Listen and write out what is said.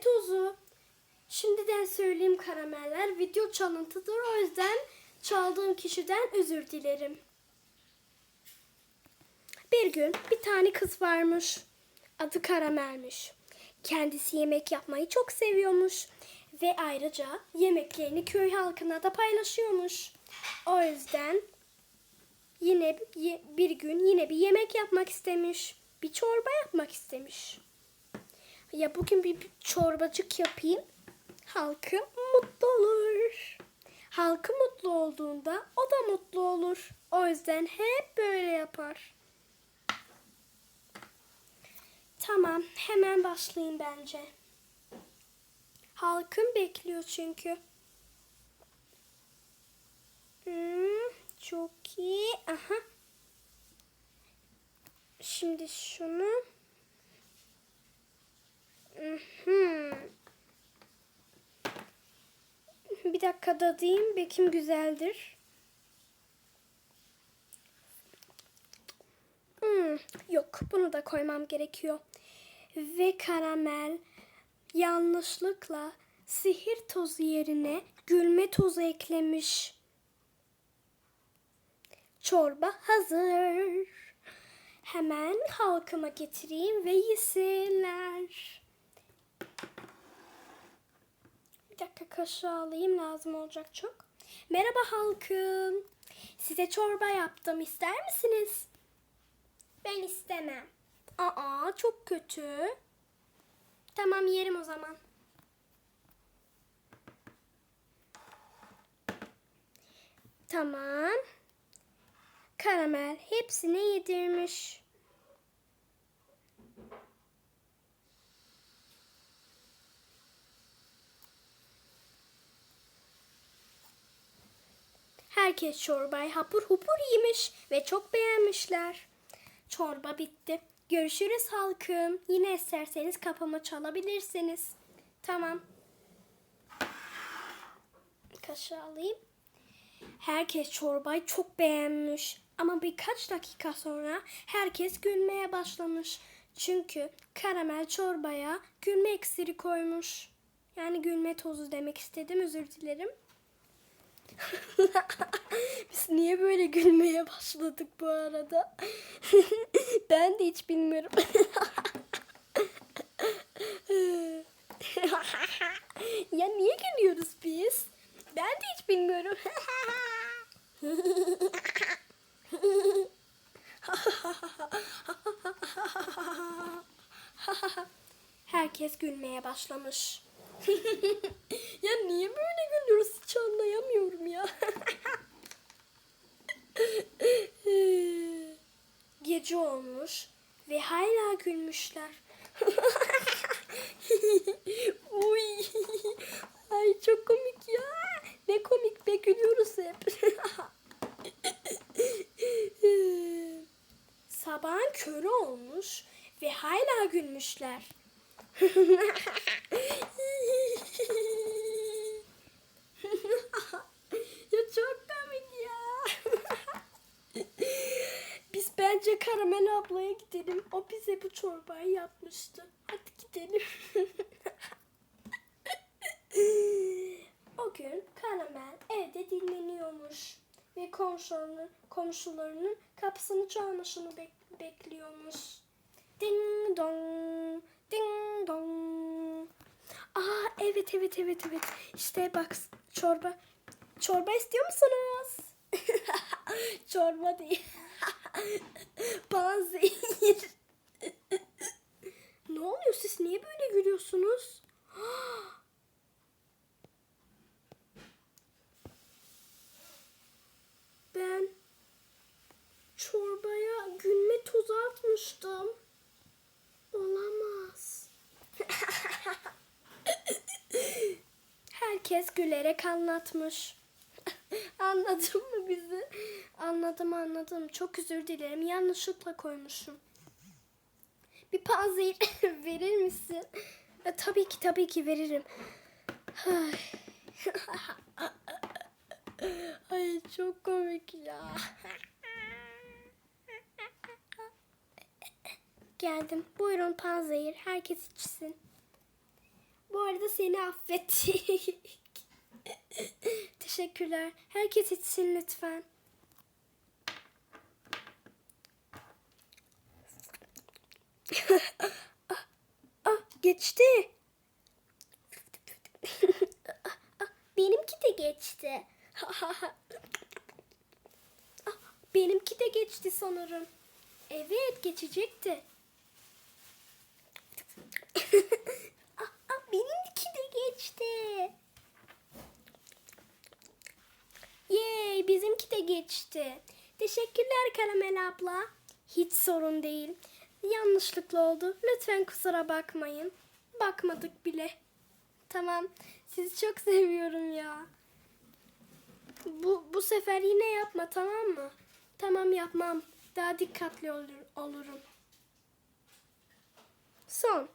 tozu. Şimdiden söyleyeyim karameller video çalıntıdır o yüzden çaldığım kişiden özür dilerim. Bir gün bir tane kız varmış. Adı Karamel'miş. Kendisi yemek yapmayı çok seviyormuş. Ve ayrıca yemeklerini köy halkına da paylaşıyormuş. O yüzden yine bir gün yine bir yemek yapmak istemiş. Bir çorba yapmak istemiş. Ya bugün bir bir çorbacık yapayım. Halkı mutlu olur. Halkı mutlu olduğunda o da mutlu olur. O yüzden hep böyle yapar. Tamam, hemen başlayayım bence. Halkım bekliyor çünkü. Hmm, çok iyi. Aha. Şimdi şunu. Mhm. Bir dakika da diyeyim. Bekim güzeldir. Hmm, yok, bunu da koymam gerekiyor. Ve karamel yanlışlıkla sihir tozu yerine gülme tozu eklemiş. Çorba hazır. Hemen halkıma getireyim ve yesinler. Bir dakika kaşığı alayım lazım olacak çok. Merhaba halkım. Size çorba yaptım. İster misiniz? Ben istemem. Aa çok kötü. Tamam yerim o zaman. Tamam. Karamel hepsini yedirmiş. Herkes çorbayı hapur hupur yemiş ve çok beğenmişler. Çorba bitti. Görüşürüz halkım. Yine isterseniz kapımı çalabilirsiniz. Tamam. Kaşığı alayım. Herkes çorbayı çok beğenmiş. Ama birkaç dakika sonra herkes gülmeye başlamış. Çünkü karamel çorbaya gülme iksiri koymuş. Yani gülme tozu demek istedim özür dilerim. Biz niye böyle gülmeye başladık bu arada? ben de hiç bilmiyorum. ya niye gülüyoruz biz? Ben de hiç bilmiyorum. Herkes gülmeye başlamış. ya niye böyle gülüyoruz hiç anlayamıyorum ya. Gece olmuş ve hala gülmüşler. Uy. Ay çok komik ya. Ne komik be gülüyoruz hep. Sabahın körü olmuş ve hala gülmüşler. ya çok komik ya. Biz bence Karamel ablaya gidelim. O bize bu çorbayı yapmıştı. Hadi gidelim. o gün Karamel evde dinleniyormuş. Ve komşularının, komşularının kapısını çalmasını bek- bekliyormuş. Evet evet evet. İşte bak çorba. Çorba istiyor musunuz? çorba değil. Panzehir. ne oluyor siz niye böyle gülüyorsunuz? ben çorbaya gülme tozu atmıştım. Olamaz. Herkes gülerek anlatmış. Anladın mı bizi? Anladım anladım. Çok özür dilerim. Yanlışlıkla koymuşum. Bir panzehir verir misin? E, tabii ki tabii ki veririm. Ay. Çok komik ya. Geldim. Buyurun panzehir. Herkes içsin. Bu arada seni affettik. Teşekkürler. Herkes içsin lütfen. ah, ah, geçti. Ah, Benimki de geçti. Ah, Benimki de geçti sanırım. Evet geçecekti. ah, ah, benimki de geçti. Yay bizimki de geçti. Teşekkürler Karamel abla. Hiç sorun değil. Yanlışlıkla oldu. Lütfen kusura bakmayın. Bakmadık bile. Tamam. Sizi çok seviyorum ya. Bu, bu sefer yine yapma tamam mı? Tamam yapmam. Daha dikkatli olur, olurum. Son.